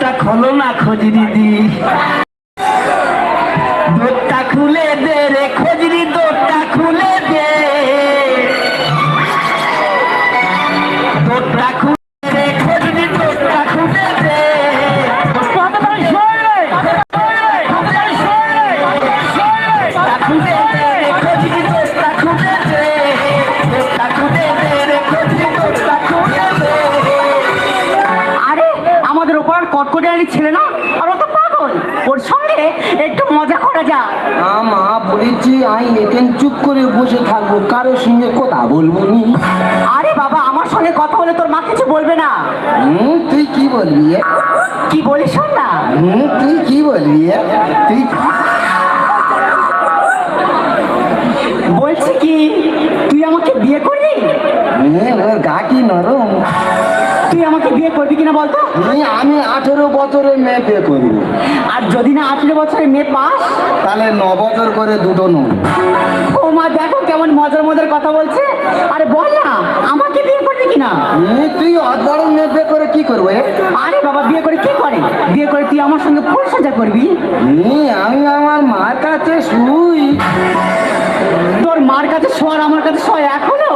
দোরটা খোলো না খোঁজ দিদি। দোরটা খুলে দে ছেলে না আর ও তো পাগল। ওর সঙ্গে একটু মজা করা যাক। আমা বলেছি আমি এখানে চুপ করে বসে থাকব কারোর সঙ্গে কথা বলব নি। আরে বাবা আমার সঙ্গে কথা বলে তোর মা কিছু বলবে না। হুম তুই কি বলবি কি বলিস না। হুম তুই কি বলবি তুই বলছি কি তুই আমাকে বিয়ে করবি ওর গা কি নরম? তুই আমাকে বিয়ে করবি কিনা বলতো? আমি আঠেরো বছরের মেয়ে বিয়ে করব। আর যদি না আঠেরো বছরের মেয়ে পাস? তাহলে ন বছর করে দুটো নেব ও মা দেখো কেমন মজার মজার কথা বলছে। আরে বল না আমাকে বিয়ে করবি কিনা? তুই অত বড় মেয়ে বিয়ে করে কি করব? আরে বাবা বিয়ে করে কি করে? বিয়ে করে তুই আমার সঙ্গে ফুল সাজা করবি? আমি আমার মার কাছে শুই। তোর মার কাছে শোয়ার আমার কাছে শোয় এখনও?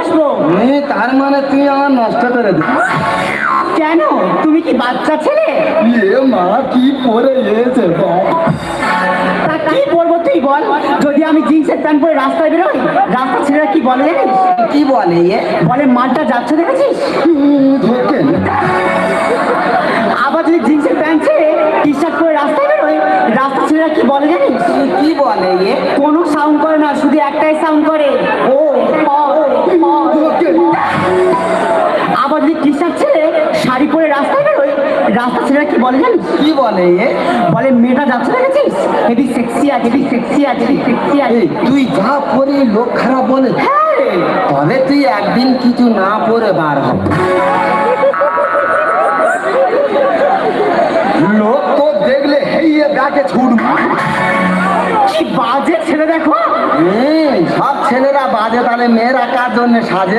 হুম, তার মানে তুই আমার নষ্ট করে দে। কেন? তুমি কি বাচ্চা ছেলে? এ মা কি পরে এসে তা কি বলব তুই বল? যদি আমি জিন্সের প্যান্ট পরে রাস্তায় বেরোই রাস্তা ছেলেরা কি বলে জানিস? কি বলে এ? বলে মাঠটা যাচ্ছে দেখেছিস? ঢোকেন আবার যদি জিন্সের প্যান্ট ছেড়ে টি শার্ট পরে রাস্তায় বেরোই রাস্তা ছেলেরা কি বলে জানিস? কি বলে এ? কোনো সাউন্ড করে না শুধু একটাই সাউন্ড করে। ও আবার যদি শাড়ি পরে রাস্তায় রাস্তা ছেলেরা কি বলে জানিস? কি বলে বলে মেয়েটা যাচ্ছে দেখেছিস সেক্সি আছে সেক্সি আছে সেক্সি আছে। তুই যা পরে লোক খারাপ বলে হ্যাঁ। তবে তুই একদিন কিছু না পরে বার হবে ছেলেরা বাজে তাহলে মেয়েরা কার জন্য সাজে?